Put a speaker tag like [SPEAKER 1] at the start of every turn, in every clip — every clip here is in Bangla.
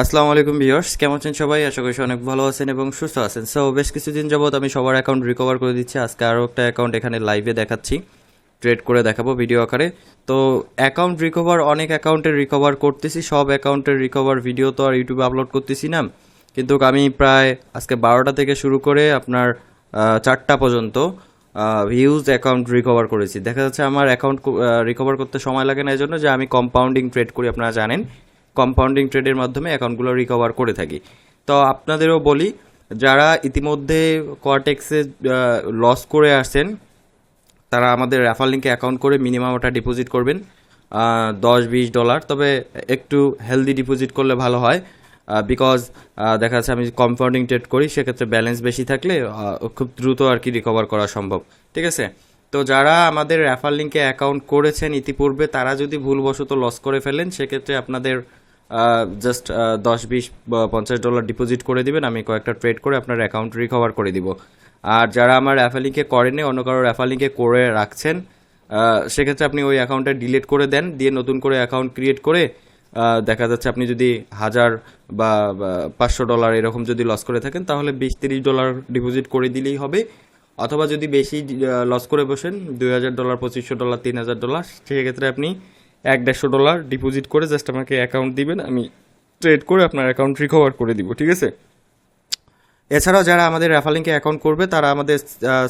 [SPEAKER 1] আসসালামু আলাইকুম ভিউয়ার্স, কেমন আছেন সবাই? আশা করি অনেক ভালো আছেন এবং সুস্থ আছেন। সো বেশ কিছুদিন যাবত আমি সবার অ্যাকাউন্ট রিকভার করে দিচ্ছি। আজকে আরও একটা অ্যাকাউন্ট এখানে লাইভে দেখাচ্ছি। ট্রেড করে দেখাবো ভিডিও আকারে। তো অ্যাকাউন্ট রিকভার অনেক অ্যাকাউন্টের রিকভার করতেছি। সব অ্যাকাউন্টের রিকভার ভিডিও তো আর ইউটিউবে আপলোড করতেছি না। কিন্তু আমি প্রায় আজকে বারোটা থেকে শুরু করে আপনার চারটা পর্যন্ত ভিউজ অ্যাকাউন্ট রিকভার করেছি। দেখা যাচ্ছে আমার অ্যাকাউন্ট রিকভার করতে সময় লাগে না। এই জন্য যে আমি কম্পাউন্ডিং ট্রেড করি, আপনারা জানেন। কম্পাউন্ডিং ট্রেডের মাধ্যমে অ্যাকাউন্টগুলো রিকভার করে থাকি। তো আপনাদেরও বলি, যারা ইতিমধ্যে কোয়াটেক্সে লস করে আসছেন, তারা আমাদের রেফার লিঙ্কে অ্যাকাউন্ট করে মিনিমাম ওটা ডিপোজিট করবেন দশ বিশ ডলার তবে একটু হেলদি ডিপোজিট করলে ভালো হয় বিকজ দেখা যাচ্ছে আমি কম্পাউন্ডিং ট্রেড করি, সেক্ষেত্রে ব্যালেন্স বেশি থাকলে খুব দ্রুত আর কি রিকভার করা সম্ভব। ঠিক আছে? তো যারা আমাদের রেফার লিঙ্কে অ্যাকাউন্ট করেছেন ইতিপূর্বে, তারা যদি ভুলবশত লস করে ফেলেন, সেক্ষেত্রে আপনাদের জাস্ট দশ, বিশ পঞ্চাশ ডলার ডিপোজিট করে দেবেন, আমি কয়েকটা ট্রেড করে আপনার অ্যাকাউন্ট রিকভার করে দিব। আর যারা আমার লিঙ্কে করেনি অন্য কারও রেফার লিঙ্কে করে রাখছেন সেক্ষেত্রে আপনি ওই অ্যাকাউন্টটা ডিলিট করে দেন, দিয়ে নতুন করে অ্যাকাউন্ট ক্রিয়েট করে দেখা যাচ্ছে আপনি যদি হাজার বা পাঁচশো ডলার এরকম যদি লস করে থাকেন, তাহলে বিশ, তিরিশ ডলার ডিপোজিট করে দিলেই হবে। অথবা যদি বেশি লস করে বসেন, দুই হাজার ডলার পঁচিশশো ডলার তিন হাজার ডলার সেক্ষেত্রে আপনি এক দেড়শো ডলার ডিপোজিট করে জাস্ট আমাকে অ্যাকাউন্ট দিবেন, আমি ট্রেড করে আপনার অ্যাকাউন্ট রিকভার করে দিব, ঠিক আছে? এছাড়াও যারা আমাদের রেফালিংকে অ্যাকাউন্ট করবে, তারা আমাদের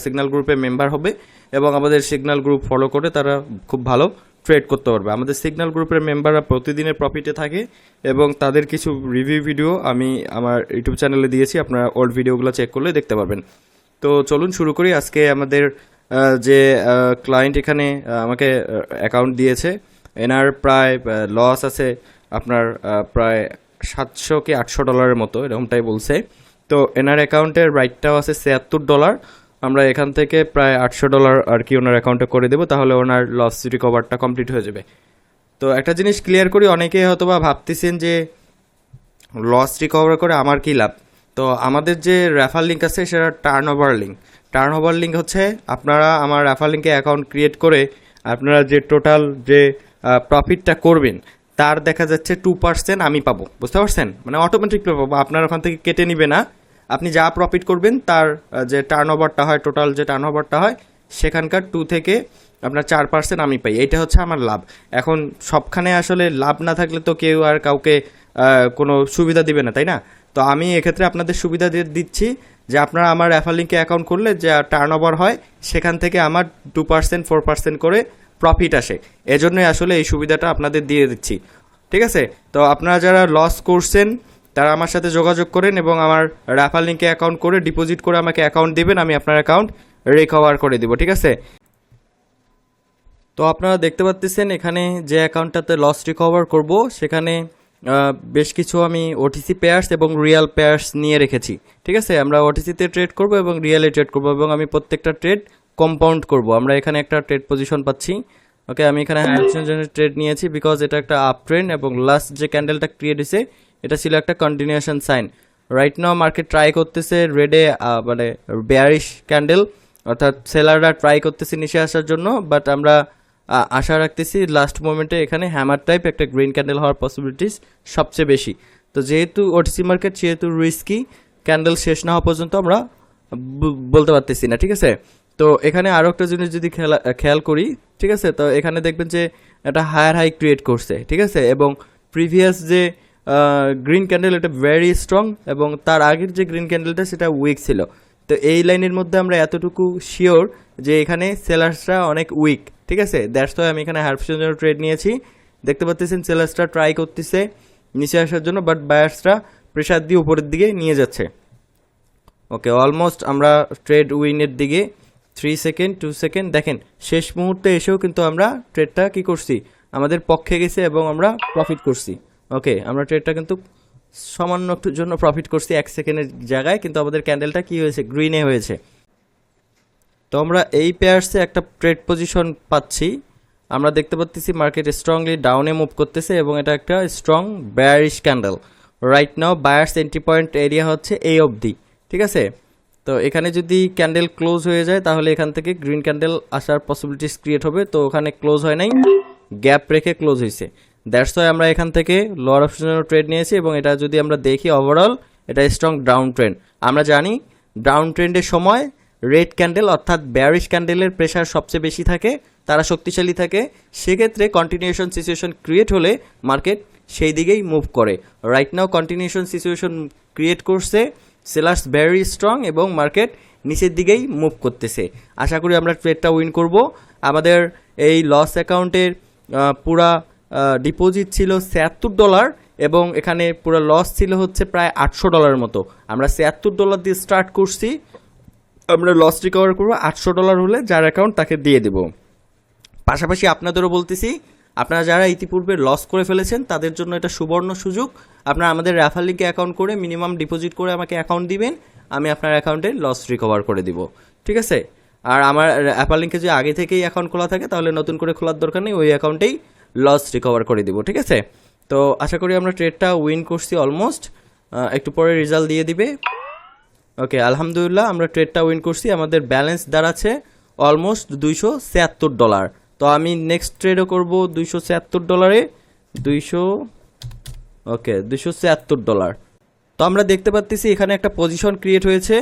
[SPEAKER 1] সিগন্যাল গ্রুপে মেম্বার হবে এবং আমাদের সিগন্যাল গ্রুপ ফলো করে তারা খুব ভালো ট্রেড করতে পারবে। আমাদের সিগন্যাল গ্রুপের মেম্বাররা প্রতিদিনের প্রফিটে থাকে এবং তাদের কিছু রিভিউ ভিডিও আমি আমার ইউটিউব চ্যানেলে দিয়েছি, আপনারা ওল্ড ভিডিওগুলো চেক করলে দেখতে পারবেন। তো চলুন শুরু করি, আজকে আমাদের যে ক্লায়েন্ট এখানে আমাকে অ্যাকাউন্ট দিয়েছে এনার প্রায় লস আছে আপনার প্রায় সাতশো কি আটশো ডলারের মতো এরকমটাই বলছে। তো এনার অ্যাকাউন্টের রাইটটাও আছে ছিয়াত্তর ডলার আমরা এখান থেকে প্রায় আটশো ডলার আর কি ওনার অ্যাকাউন্টে করে দেবো, তাহলে ওনার লস রিকভারটা কমপ্লিট হয়ে যাবে। তো একটা জিনিস ক্লিয়ার করি, অনেকেই হয়তো বা ভাবতেছেন যে লস রিকভার করে আমার কি লাভ? তো আমাদের যে রেফার লিঙ্ক আছে, সেটা turn over link turn over link হচ্ছে আপনারা আমার রেফার লিঙ্কে অ্যাকাউন্ট ক্রিয়েট করে আপনারা যে টোটাল যে প্রফিটটা করবেন, তার দেখা যাচ্ছে টু পার্সেন্ট আমি পাবো। বুঝতে পারছেন? মানে অটোমেটিকলি পাবো। আপনার ওখান থেকে কেটে নিবে না। আপনি যা প্রফিট করবেন, তার যে টার্ন ওভারটা হয় টোটাল যে টার্ন ওভারটা হয়, সেখানকার টু থেকে আপনার চার পার্সেন্ট আমি পাই। এইটা হচ্ছে আমার লাভ। এখন সবখানে আসলে লাভ না থাকলে তো কেউ আর কাউকে কোনো সুবিধা দিবে না, তাই না? তো আমি এক্ষেত্রে আপনাদের সুবিধা দিয়ে দিচ্ছি যে আপনারা আমার রেফার লিঙ্কে অ্যাকাউন্ট করলে যে টার্ন ওভার হয়, সেখান থেকে আমার টু পার্সেন্ট ফোর পার্সেন্ট করে প্রফিট আসে। এজন্যই আসলে এই সুবিধাটা আপনাদের দিয়ে দিচ্ছি। ঠিক আছে? তো আপনারা যারা লস করছেন, তারা আমার সাথে যোগাযোগ করেন এবং আমার রেফার লিঙ্কে অ্যাকাউন্ট করে ডিপোজিট করে আমাকে অ্যাকাউন্ট দিবেন, আমি আপনার অ্যাকাউন্ট রিকভার করে দিব। ঠিক আছে? তো আপনারা দেখতে পাচ্ছেন এখানে যে অ্যাকাউন্টটাতে লস রিকভার করব, সেখানে বেশ কিছু আমি ওটিসি পেয়ার্স এবং রিয়েল পেয়ার্স নিয়ে রেখেছি। ঠিক আছে? আমরা ওটিসিতে ট্রেড করব এবং রিয়েলে ট্রেড করব এবং আমি প্রত্যেকটা ট্রেড কম্পাউন্ড করব। আমরা এখানে একটা ট্রেড পজিশন পাচ্ছি। ওকে আমি এখানে হাইড্রোজেনের ট্রেড নিয়েছি বিকজ এটা একটা আপ ট্রেন্ড এবং লাস্ট যে ক্যান্ডেলটা ক্রিয়েট হয়েছে এটা ছিল একটা continuation sign right now market try করতেছে রেডে মানে বেয়ারিশ ক্যান্ডেল অর্থাৎ সেলাররা ট্রাই করতেছে নিচে আসার জন্য বাট আমরা আশা রাখতেছি লাস্ট মোমেন্টে এখানে হ্যামার টাইপ একটা গ্রিন ক্যান্ডেল হওয়ার পসিবিলিটিস সবচেয়ে বেশি। তো যেহেতু ওটিসি মার্কেট সেহেতু রিস্কি ক্যান্ডেল শেষ না হওয়া পর্যন্ত আমরা বলতে পারতেছি না ঠিক আছে? তো এখানে আরও একটা জিনিস যদি খেলা খেয়াল করি, ঠিক আছে? তো এখানে দেখবেন যে একটা হায়ার হাই ক্রিয়েট করছে, ঠিক আছে? এবং প্রিভিয়াস যে গ্রিন ক্যান্ডেল এটা ভেরি স্ট্রং এবং তার আগের যে গ্রিন ক্যান্ডেলটা সেটা উইক ছিল। তো এই লাইনের মধ্যে আমরা এতটুকু শিওর যে এখানে সেলার্সরা অনেক উইক ঠিক আছে? দ্যাটস তো আমি এখানে হারফিসের জন্য ট্রেড নিয়েছি। দেখতে পাচ্ছেন সেলার্সরা ট্রাই করতেছে নিচে আসার জন্য বাট বায়ার্সরা প্রেশার দিয়ে উপরের দিকে নিয়ে যাচ্ছে। ওকে অলমোস্ট আমরা ট্রেড উইনের দিকে থ্রি সেকেন্ড টু সেকেন্ড দেখেন, শেষ মুহূর্তে এসেও কিন্তু আমরা ট্রেডটা কি করছি? আমাদের পক্ষে গেছে এবং আমরা প্রফিট করছি। ওকে আমরা ট্রেডটা কিন্তু সামান্য একটুর জন্য প্রফিট করছি এক সেকেন্ডের জায়গায়, কিন্তু আমাদের ক্যান্ডেলটা কি হয়েছে? গ্রিনে হয়েছে। তো আমরা এই পেয়ার্সে একটা ট্রেড পজিশন পাচ্ছি। আমরা দেখতে পাচ্ছি মার্কেট স্ট্রংলি ডাউনে মুভ করতেছে এবং এটা একটা strong bearish candle right now buyers entry point area হচ্ছে এই অবধি। ঠিক আছে? তো এখানে যদি ক্যান্ডেল ক্লোজ হয়ে যায়, তাহলে এখান থেকে গ্রিন ক্যান্ডেল আসার পসিবিলিটিস ক্রিয়েট হবে। তো ওখানে ক্লোজ হয় নাই গ্যাপ রেখে ক্লোজ হয়েছে। দ্যাটস ওয়াই আমরা এখান থেকে লোয়ার অপশনের ট্রেড নিয়েছি এবং এটা যদি আমরা দেখি ওভারঅল এটা স্ট্রং ডাউন ট্রেন্ড আমরা জানি ডাউন ট্রেন্ডের সময় রেড ক্যান্ডেল অর্থাৎ ব্যারিশ ক্যান্ডেলের প্রেশার সবচেয়ে বেশি থাকে, তারা শক্তিশালী থাকে। সেক্ষেত্রে কন্টিনিউশন সিচুয়েশন ক্রিয়েট হলে মার্কেট সেই দিকেই মুভ করে। Right now continuation situation create করছে। সেলার্স ভেরি স্ট্রং এবং মার্কেট নিচের দিকেই মুভ করতেছে। আশা করি আমরা ট্রেডটা উইন করব। আমাদের এই লস অ্যাকাউন্টের পুরা ডিপোজিট ছিল ছিয়াত্তর ডলার এবং এখানে পুরো লস ছিল হচ্ছে প্রায় আটশো ডলারের মতো। আমরা ছিয়াত্তর ডলার দিয়ে স্টার্ট করছি। আমরা লস রিকভার করব আটশো ডলার হলে যার অ্যাকাউন্ট তাকে দিয়ে দেব। পাশাপাশি আপনাদেরও বলতেছি আপনারা যারা ইতিপূর্বে লস করে ফেলেছেন, তাদের জন্য এটা সুবর্ণ সুযোগ। আপনারা আমাদের রেফার লিঙ্কে অ্যাকাউন্ট করে মিনিমাম ডিপোজিট করে আমাকে অ্যাকাউন্ট দিবেন, আমি আপনার অ্যাকাউন্টে লস রিকভার করে দিব। ঠিক আছে? আর আমার অ্যাপার লিঙ্কে যদি আগে থেকেই অ্যাকাউন্ট খোলা থাকে, তাহলে নতুন করে খোলার দরকার নেই, ওই অ্যাকাউন্টেই লস রিকভার করে দিব। ঠিক আছে? তো আশা করি আমরা ট্রেডটা উইন করছি অলমোস্ট একটু পরে রেজাল্ট দিয়ে দিবে। ওকে আলহামদুলিল্লাহ, আমরা ট্রেডটা উইন করছি। আমাদের ব্যালেন্স দাঁড়াচ্ছে অলমোস্ট দুইশো ছিয়াত্তর ডলার তো আমি নেক্সট ট্রেডও করব দুইশো ছিয়াত্তর ডলারে দুইশো ওকে দুইশো ছিয়াত্তর ডলার তো আমরা দেখতে পাচ্ছি এখানে একটা পজিশন ক্রিয়েট হয়েছে।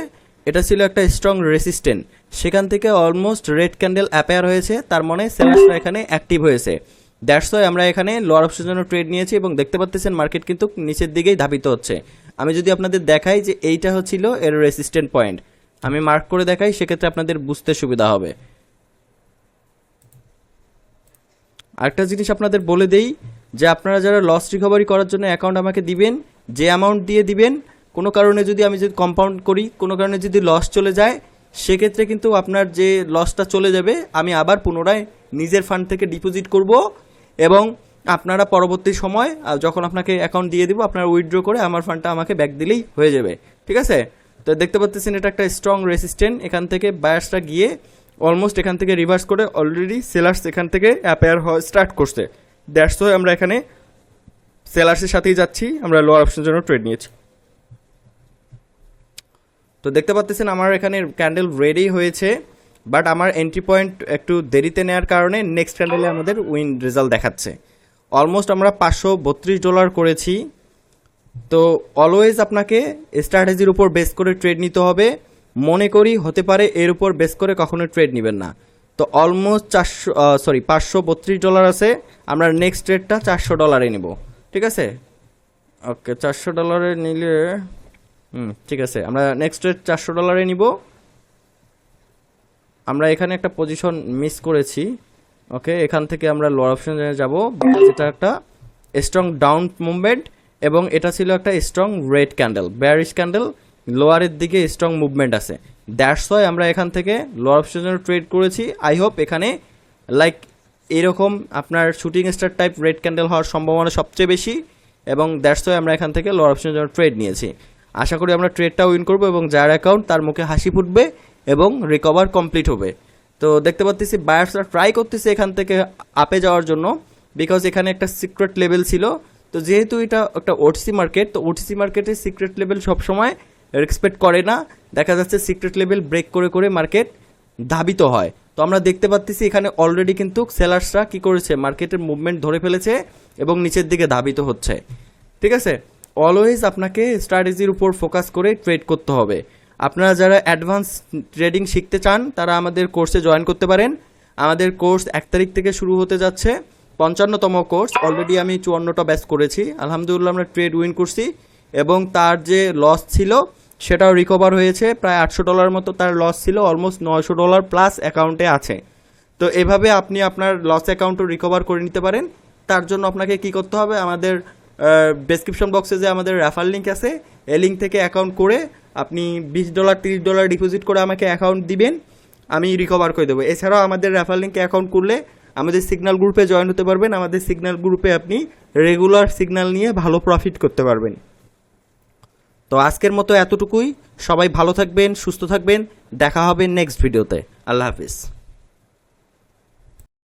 [SPEAKER 1] এটা ছিল একটা স্ট্রং রেসিস্ট্যান্ট সেখান থেকে অলমোস্ট রেড ক্যান্ডেল অ্যাপেয়ার হয়েছে। তার মানে সেলার্সরা এখানে অ্যাক্টিভ হয়েছে। দ্যাটস ওয়াই আমরা এখানে লোয়ার অপশনের জন্য ট্রেড নিয়েছি এবং দেখতে পাচ্ছেন মার্কেট কিন্তু নিচের দিকেই ধাবিত হচ্ছে। আমি যদি আপনাদের দেখাই যে এইটা হচ্ছিল এর রেসিস্ট্যান্ট পয়েন্ট আমি মার্ক করে দেখাই, সেক্ষেত্রে আপনাদের বুঝতে সুবিধা হবে। আরেকটা জিনিস আপনাদের বলে দেই যে আপনারা যারা লস রিকভারি করার জন্য অ্যাকাউন্ট আমাকে দিবেন, যে অ্যামাউন্ট দিয়ে দিবেন, কোনো কারণে যদি আমি যদি কম্পাউন্ড করি, কোনো কারণে যদি লস চলে যায়, সেক্ষেত্রে কিন্তু আপনার যে লসটা চলে যাবে, আমি আবার পুনরায় নিজের ফান্ড থেকে ডিপোজিট করব এবং আপনারা পরবর্তী সময় যখন আপনাকে অ্যাকাউন্ট দিয়ে দেবো, আপনারা উইথড্র করে আমার ফান্ডটা আমাকে ব্যাক দিলেই হয়ে যাবে। ঠিক আছে? তো দেখতে পাচ্ছেন এটা একটা স্ট্রং রেসিস্ট্যান্ট এখান থেকে বায়ার্সটা গিয়ে অলমোস্ট এখান থেকে রিভার্স করে অলরেডি সেলার্স এখান থেকে অ্যাপেয়ার হওয়া স্টার্ট করছে। দ্যাটস ওয়াই আমরা এখানে সেলার্সের সাথেই যাচ্ছি, আমরা লোয়ার অপশনের জন্য ট্রেড নিয়েছি। তো দেখতে পাচ্ছেন আমার এখানে ক্যান্ডেল রেডি হয়েছে বাট আমার এন্ট্রি পয়েন্ট একটু দেরিতে নেওয়ার কারণে নেক্সট ক্যান্ডেলে আমাদের উইন রেজাল্ট দেখাচ্ছে। অলমোস্ট আমরা পাঁচশো বত্রিশ ডলার করেছি। তো অলওয়েজ আপনাকে স্ট্র্যাটেজির উপর বেস করে ট্রেড নিতে হবে। মনে করি হতে পারে এর উপর বেস করে কখনো ট্রেড নেবেন না। তো অলমোস্ট চারশো সরি পাঁচশো বত্রিশ ডলার আছে, আমরা নেক্সট ট্রেডটা চারশো ডলারে নেব। ঠিক আছে? ওকে চারশো ডলারে নিলে, হুম, ঠিক আছে। আমরা নেক্সট ট্রেড চারশো ডলারে নিব। আমরা এখানে একটা পজিশন মিস করেছি। ওকে এখান থেকে আমরা লোয়ার অপশনে যাব। এটা একটা স্ট্রং ডাউন মুভমেন্ট এবং এটা ছিল একটা strong red candle bearish candle লোয়ারের দিকে স্ট্রং মুভমেন্ট আছে। দ্যাটস ওয়াই আমরা এখান থেকে লোয়ার অপশনে ট্রেড করেছি। আই হোপ এখানে লাইক এরকম আপনার shooting star type red candle হওয়ার সম্ভাবনা সবচেয়ে বেশি এবং দ্যাটস ওয়াই আমরা এখান থেকে লোয়ার অপশনের জন্য ট্রেড নিয়েছি। আশা করি আমরা ট্রেডটা উইন করব এবং যার অ্যাকাউন্ট তার মুখে হাসি ফুটবে এবং রিকভার কমপ্লিট হবে। তো দেখতে পাচ্ছি বায়ার্সরা ট্রাই করতেছে এখান থেকে আপে যাওয়ার জন্য বিকজ এখানে একটা সিক্রেট লেভেল ছিল। তো যেহেতু এটা একটা ওটিসি মার্কেট তো ওটিসি মার্কেটে সিক্রেট লেভেল সবসময় রেসপেক্ট করে না। দেখা যাচ্ছে সিক্রেট লেভেল ব্রেক করে করে মার্কেট ধাবিত হয়। তো আমরা দেখতে পাচ্ছি এখানে অলরেডি কিন্তু সেলার্সরা কি করেছে? মার্কেটের মুভমেন্ট ধরে ফেলেছে এবং নিচের দিকে ধাবিত হচ্ছে। ঠিক আছে? অলওয়েজ আপনাকে স্ট্র্যাটেজির উপর ফোকাস করে ট্রেড করতে হবে। আপনারা যারা অ্যাডভান্স ট্রেডিং শিখতে চান, তারা আমাদের কোর্সে জয়েন করতে পারেন। আমাদের কোর্স এক তারিখ থেকে শুরু হতে যাচ্ছে। পঞ্চান্নতম কোর্স অলরেডি আমি চুয়ান্নটা ব্যাচ করেছি। আলহামদুলিল্লাহ আমরা ট্রেড উইন করছি এবং তার যে লস ছিল সেটাও রিকভার হয়েছে। প্রায় আটশো ডলার মতো তার লস ছিল অলমোস্ট নয়শো ডলার প্লাস অ্যাকাউন্টে আছে। তো এভাবে আপনি আপনার লস অ্যাকাউন্টও রিকভার করে নিতে পারেন। তার জন্য আপনাকে কি করতে হবে? আমাদের ডেসক্রিপশন বক্সে যে আমাদের রেফার লিঙ্ক আছে, এই লিঙ্ক থেকে অ্যাকাউন্ট করে আপনি বিশ ডলার তিরিশ ডলার ডিপোজিট করে আমাকে অ্যাকাউন্ট দিবেন, আমি রিকভার করে দেবো। এছাড়াও আমাদের রেফার লিঙ্কে অ্যাকাউন্ট করলে আমাদের সিগন্যাল গ্রুপে জয়েন হতে পারবেন। আমাদের সিগন্যাল গ্রুপে আপনি রেগুলার সিগন্যাল নিয়ে ভালো প্রফিট করতে পারবেন। তো আজকের মতো এতটুকুই। সবাই ভালো থাকবেন, সুস্থ থাকবেন। দেখা হবে নেক্সট ভিডিওতে আল্লাহ হাফিজ।